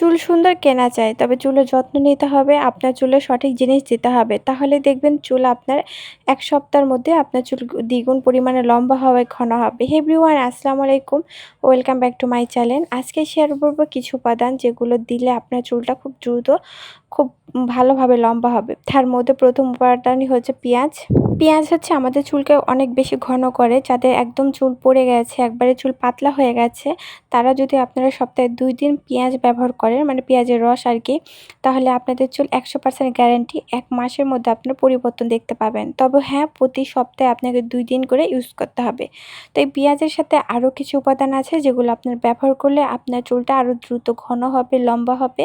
চুল সুন্দর কেনা চাই তবে চুলের যত্ন নিতে হবে, আপনার চুলে সঠিক জিনিস দিতে হবে। তাহলে দেখবেন চুল আপনার এক সপ্তাহের মধ্যে আপনার চুল দ্বিগুণ পরিমাণে লম্বা হবে, ঘন হবে। হেভরিওয়ান আসসালামু আলাইকুম। Welcome back to my channel আজকে শেয়ার করব কিছু উপাদান যেগুলো দিলে আপনার চুলটা খুব দ্রুত, খুব ভালোভাবে লম্বা হবে। তার মধ্যে প্রথম উপাদানই হচ্ছে পেঁয়াজ। পেঁয়াজ হচ্ছে আমাদের চুলকে অনেক বেশি ঘন করে, যাদের একদম চুল পড়ে গেছে, একবারে চুল পাতলা হয়ে গেছে, তারা যদি আপনারা সপ্তাহে দুই দিন পেঁয়াজ ব্যবহার করেন মানে পেঁয়াজের রস আর কি, তাহলে আপনাদের চুল একশো পার্সেন্ট গ্যারেন্টি এক মাসের মধ্যে আপনার পরিবর্তন দেখতে পাবেন। তবে হ্যাঁ প্রতি সপ্তাহে আপনাকে দুই দিন করে ইউজ করতে হবে। তো এই পেঁয়াজের সাথে আরও কিছু উপাদান আছে যেগুলো আপনার ব্যবহার করলে আপনার চুলটা আরও দ্রুত ঘন হবে, লম্বা হবে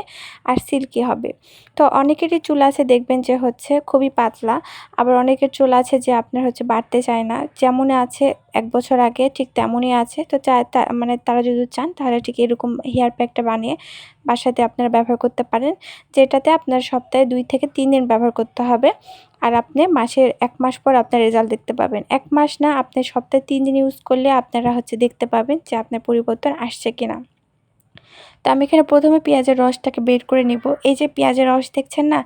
আর সিল্কি হবে। তো অনেকেরই চুল আছে দেখবেন যে হচ্ছে খুবই পাতলা, আবার অনেকের চুল আছে যে আপনার হচ্ছে বাড়তে চায় না। যেমন আছে এক বছর আগে ঠিক তেমনই আছে। তো চা মানে তারা যদি চান তাহলে ঠিক এরকম হেয়ার প্যাকটা বানিয়ে বাসাতে আপনারা ব্যবহার করতে পারেন, যেটাতে আপনার সপ্তাহে দুই থেকে তিন দিন ব্যবহার করতে হবে। আর আপনি মাসের এক মাস পর আপনার রেজাল্ট দেখতে পাবেন। এক মাস না, আপনি সপ্তাহে তিন দিন ইউজ করলে আপনারা হচ্ছে দেখতে পাবেন যে আপনার পরিবর্তন আসছে কিনা। তো আমি এখানে প্রথমে পেঁয়াজের রসটাকে বের করে নিব। এই যে পেঁয়াজের রস দেখছেন না,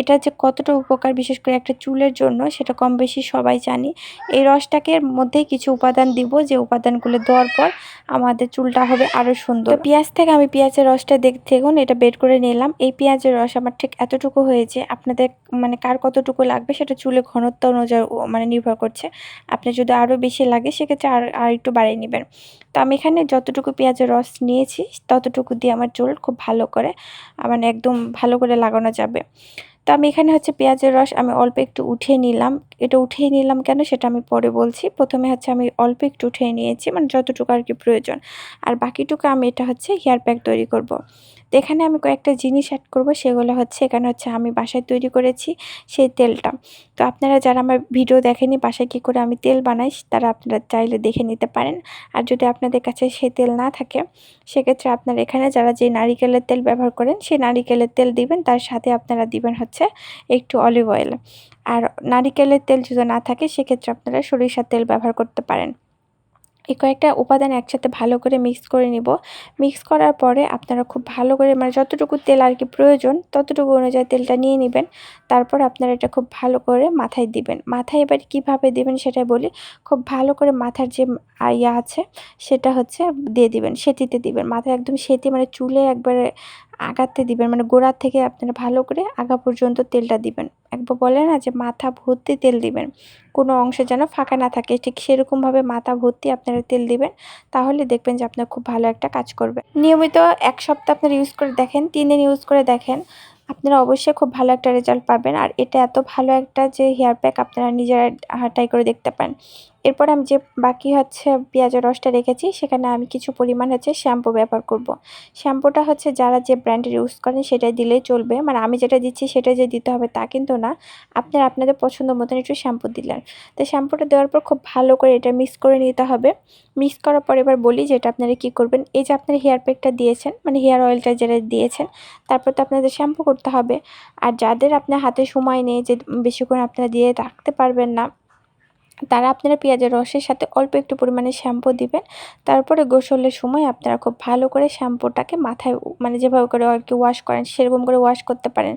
এটা যে কতটা উপকার বিশেষ করে একটা চুলের জন্য সেটা কম বেশি সবাই জানি। এই রসটাকে মধ্যে কিছু উপাদান দিব, যে উপাদানগুলো দেওয়ার পর আমাদের চুলটা হবে আরও সুন্দর। পেঁয়াজ থেকে আমি পেঁয়াজের রসটা দেখ, দেখুন, এটা বের করে নিলাম। এই পেঁয়াজের রস আমার ঠিক এতটুকু হয়েছে। আপনাদের মানে কার কতটুকু লাগবে সেটা চুলে ঘনত্ব অনুযায়ী মানে নির্ভর করছে। আপনি যদি আরও বেশি লাগে সেক্ষেত্রে আর আর একটু বাড়িয়ে নেবেন। তো আমি এখানে যতটুকু পেঁয়াজের রস নিয়েছি, ততটুকু দিয়ে আমার চুল খুব ভালো করে মানে একদম ভালো করে লাগানো যাবে। তো আমি এখানে হচ্ছে পেঁয়াজের রস আমি অল্প একটু উঠিয়ে নিলাম। এটা উঠিয়ে নিলাম কেন সেটা আমি পরে বলছি। প্রথমে হচ্ছে আমি অল্প একটু উঠিয়ে নিয়েছি মানে যতটুকু আর কি প্রয়োজন। আর বাকিটুকু আমি এটা হচ্ছে হেয়ার প্যাক তৈরি করব। তো এখানে আমি কয়েকটা জিনিস অ্যাড করব, সেগুলো হচ্ছে এখানে হচ্ছে আমি বাসায় তৈরি করেছি সেই তেলটা। তো আপনারা যারা আমার ভিডিও দেখেনি বাসায় কী করে আমি তেল বানাই, তারা আপনারা চাইলে দেখে নিতে পারেন। আর যদি আপনাদের কাছে সেই তেল না থাকে, সেক্ষেত্রে আপনারা এখানে যারা যে নারিকেলের তেল ব্যবহার করেন, সেই নারিকেলের তেল দিবেন, তার সাথে আপনারা দিবেন হচ্ছে একটু অলিভ অয়েল আর নারিকেলের তেল যদি না থাকে, সেক্ষেত্রে আপনারা সরিষার তেল ব্যবহার করতে পারেন। এই কয়েকটা উপাদান একসাথে ভালো করে মিক্স করে নিব। মিক্স করার পরে আপনারা খুব ভালো করে মানে যতটুকু তেল আর কি প্রয়োজন, ততটুকু অনুযায়ী তেলটা নিয়ে নেবেন। তারপর আপনারা এটা খুব ভালো করে মাথায় দিবেন। মাথায় এবার কীভাবে দিবেন সেটা বলি। খুব ভালো করে মাথার যে ইয়া আছে, সেটা হচ্ছে দিয়ে দিবেন, সেতিতে দিবেন। মাথায় একদম সেতি মানে চুলে একবারে আগাতে দিবেন মানে গোড়ার থেকে আপনারা ভালো করে আগা পর্যন্ত তেলটা দিবেন। একবার বলে না যে মাথা ভর্তি তেল দিবেন। কোনো অংশে যেন ফাঁকা না থাকে, ঠিক সেরকমভাবে মাথা ভর্তি আপনারা তেল দিবেন, তাহলে দেখবেন যে আপনার খুব ভালো একটা কাজ করবে। নিয়মিত এক সপ্তাহ আপনারা ইউজ করে দেখেন তিন দিন ইউজ করে দেখেন, আপনারা অবশ্যই খুব ভালো একটা রেজাল্ট পাবেন। আর এটা এত ভালো একটা যে হেয়ার প্যাক আপনারা নিজেরা ট্রাই করে দেখতে পারেন। এরপর আমি যে বাকি হচ্ছে পেঁয়াজের রসটা রেখেছি, সেখানে আমি কিছু পরিমাণ হচ্ছে শ্যাম্পু ব্যবহার করব। শ্যাম্পুটা হচ্ছে যারা যে ব্র্যান্ডের ইউজ করেন সেটাই দিলেই চলবে। মানে আমি যেটা দিচ্ছি সেটা যে দিতে হবে তা কিন্তু না। আপনার আপনাদের পছন্দ মতন একটু শ্যাম্পু দিলেন। তো শ্যাম্পুটা দেওয়ার পর খুব ভালো করে এটা মিক্স করে নিতে হবে। মিক্স করার পর এবার বলি যেটা আপনারা কি করবেন। এই যে আপনারা হেয়ার প্যাকটা দিয়েছেন মানে হেয়ার অয়েলটা যেটা দিয়েছেন, তারপর তো আপনাদের শ্যাম্পু করতে হবে। আর যাদের আপনার হাতে সময় নেই যে বেশিক্ষণ আপনারা দিয়ে রাখতে পারবেন না তারা আপনারা পেঁয়াজের রসের সাথে অল্প একটু পরিমাণে শ্যাম্পু দিবেন। তারপরে গোসলের সময় আপনারা খুব ভালো করে শ্যাম্পুটাকে মাথায় মানে যেভাবে করে আর কি ওয়াশ করেন, সেরকম করে ওয়াশ করতে পারেন।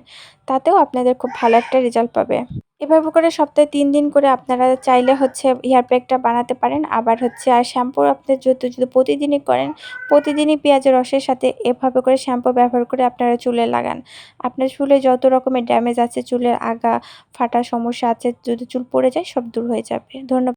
তাতেও আপনাদের খুব ভালো একটা রেজাল্ট পাবে। এভাবে করে সপ্তাহে তিন দিন করে আপনারা চাইলে হচ্ছে হেয়ার প্যাকটা বানাতে পারেন। আবার হচ্ছে আর শ্যাম্পু আপনি যদি যদি প্রতিদিনই করেন, প্রতিদিনই পেঁয়াজের রসের সাথে এভাবে করে শ্যাম্পু ব্যবহার করে আপনারা চুলে লাগান। আপনার চুলে যত রকমের ড্যামেজ আছে, চুলের আগা, ফাটা সমস্যা আছে, যদি চুল পড়ে যায়, সব দূর হয়ে যাবে। ধন্যবাদ।